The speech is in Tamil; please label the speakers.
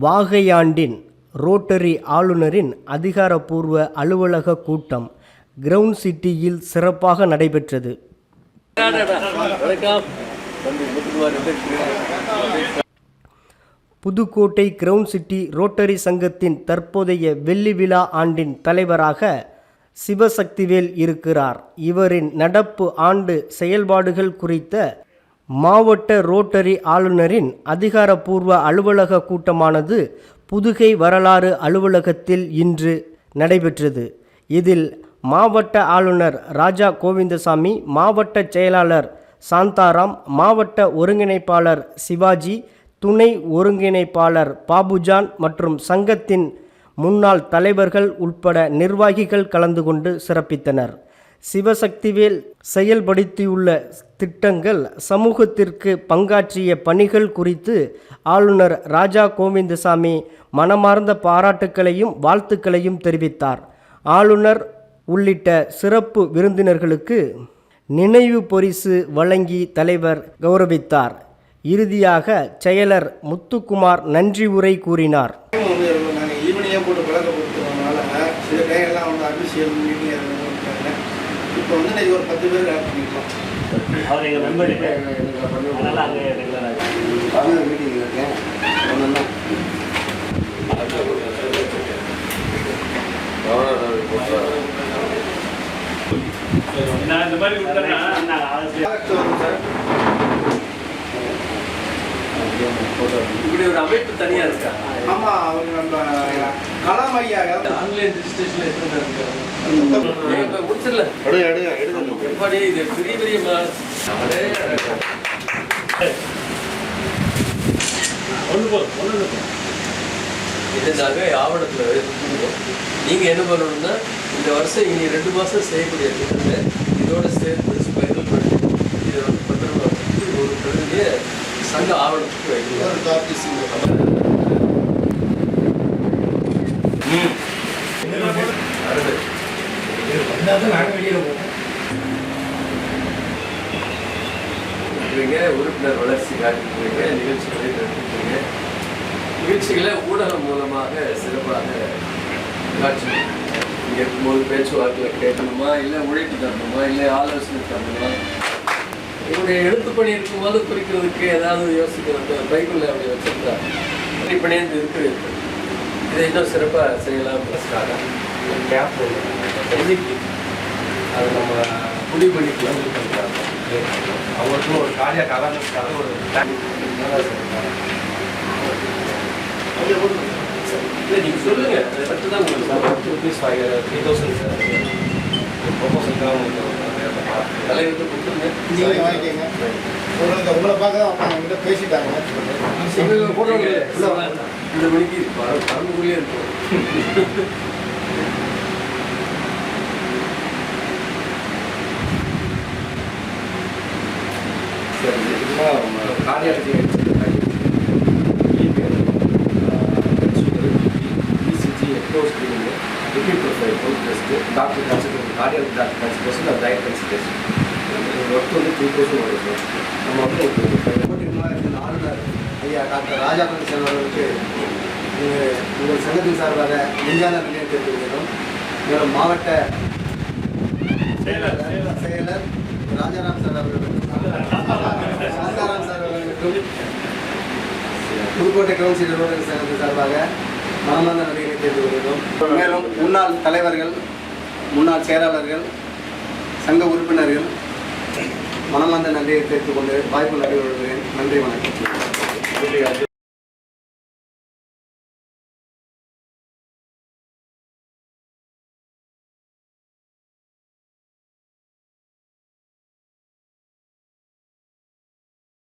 Speaker 1: வாகையாண்டின் ரோட்டரி ஆளுநரின் அதிகாரப்பூர்வ அலுவலக கூட்டம் கிரவுண்ட் சிட்டியில் சிறப்பாக நடைபெற்றது. புதுக்கோட்டை கிரவுண்ட் சிட்டி ரோட்டரி சங்கத்தின் தற்போதைய வெள்ளி விழா ஆண்டின் தலைவராக சிவசக்திவேல் இருக்கிறார். இவரின் நடப்பு ஆண்டு செயல்பாடுகள் குறித்த மாவட்ட ரோட்டரி ஆளுநரின் அதிகாரப்பூர்வ அலுவலக கூட்டமானது புதுகை வரலாறு அலுவலகத்தில் இன்று நடைபெற்றது. இதில் மாவட்ட ஆளுநர் ராஜா கோவிந்தசாமி மாவட்ட செயலாளர் சாந்தாராம் மாவட்ட ஒருங்கிணைப்பாளர் சிவாஜி துணை ஒருங்கிணைப்பாளர் பாபுஜான் மற்றும் சங்கத்தின் முன்னாள் தலைவர்கள் உட்பட நிர்வாகிகள் கலந்து கொண்டு சிறப்பித்தனர். சிவசக்திவேல் செயல்படுத்தியுள்ள திட்டங்கள் சமூகத்திற்கு பங்காற்றிய பணிகள் குறித்து ஆளுநர் ராஜா கோவிந்தசாமி மனமார்ந்த பாராட்டுக்களையும் வாழ்த்துக்களையும் தெரிவித்தார். ஆளுநர் உள்ளிட்ட சிறப்பு விருந்தினர்களுக்கு நினைவு பொரிசு வழங்கி தலைவர் கௌரவித்தார். இறுதியாக செயலர் முத்துக்குமார் நன்றி உரை கூறினார்.
Speaker 2: இப்போ வந்து இன்னைக்கு ஒரு பத்து பேர் ஆட் பண்ணிக்கலாம்
Speaker 3: அவர் எங்கள் மெம்பர் அதனால அங்கே ரெகுலர் ஆகும்
Speaker 2: பதினோரு மீட்டிங் இருக்கேன். ஒன்று
Speaker 3: நான் இந்த மாதிரி விட்டேன்னா நான் ஆலோசனை இப்படி ஒரு அமைப்பு தனியாக இருக்கா?
Speaker 2: ஆமாம் அவங்க நம்ம கலாம் ஐயா
Speaker 3: ஆன்லைன் ரிஜிஸ்ட்ரேஷன் எத்தனை முடிச்சிடல. எப்படி இது பெரிய பெரிய ஒன்று போதும் ஒன்று இது நாங்கள் ஆவணத்தில் நீங்கள் என்ன பண்ணணும்னா இந்த வருஷம் இனி ரெண்டு மாதம் செய்யக்கூடிய திட்டத்தை இதோட சேர்த்து ஸ்பைரல் பண்ணி இதை வந்து பத்திரமா ஒரு பிரதிநிதியை சங்க ஆவணத்துக்கு உறுப்பினர் வளர்ச்சி காட்டிருக்கிறீங்க நிகழ்ச்சிகளை நடத்திருக்கிறீங்க நிகழ்ச்சிகளை ஊடகம் மூலமாக சிறப்பாக காட்சி இங்கே இருக்கும்போது பேச்சுவார்த்தையில் கேட்கணுமா இல்லை உழைப்பு தரணுமா இல்லை ஆலோசனை தரணுமா? என்னுடைய எழுத்து பணி இருக்கும்போது குறிக்கிறதுக்கு ஏதாவது யோசிக்கிறது பைபிளில் அப்படி வச்சிருந்தா. பணியந்து இருக்கு இதை இன்னும் சிறப்பாக செய்யலாம் ப்ளஸ்க்காக கேப் என்னைக்கு அதை நம்ம முடிவு பண்ணிக்கலாம்
Speaker 4: அவருக்கும் ஒரு கார்டியாக அவேர்னஸ்க்காக ஒரு
Speaker 3: இல்லை நீங்கள் சொல்லுங்க. அதை பற்றி தான் உங்களுக்கு
Speaker 4: rupees five three thousand sir ப்ரொபோசலுக்காக உங்களுக்கு.
Speaker 3: தலைவர்கிட்ட கொடுத்துருங்க
Speaker 2: நீங்கள் வாங்கிக்கோங்க உங்களுக்கு உங்களை பார்க்க அவங்க பேசிட்டாங்க
Speaker 3: இந்த மணிக்கு பர- இருக்கும்
Speaker 4: sir doctor cardiology doctor consultation அது டயட் கன்சல்டேஷன் ஒர்க் வந்து த்ரீ தௌசண்ட் வரும் சார் நம்ம வந்து
Speaker 2: போட்டிருந்த ஆளுநர் ஐயா டாக்டர் ராஜாபதி சார் அவர்களுக்கு உங்கள் சங்கத்தின் சார்பாக நெஞ்சான நிலையம் தெரிவிக்கிறோம் மேலும் மாவட்ட செயலர் ராஜாராம் சார் அவர்களுக்கும் சாந்தாராம் சார் அவர்களுக்கும் புதுக்கோட்டை கவுன்சில் ரோட்டரி சங்கத்தின் சார்பாக மனமார்ந்த நன்றிகளை தெரிவித்து வருகிறோம் மேலும் முன்னாள் தலைவர்கள் முன்னாள் செயலாளர்கள் சங்க உறுப்பினர்கள் மனமார்ந்த நன்றியை தெரிவித்துக் கொண்டு வாய்ப்பு நன்றி நன்றி வணக்கம்.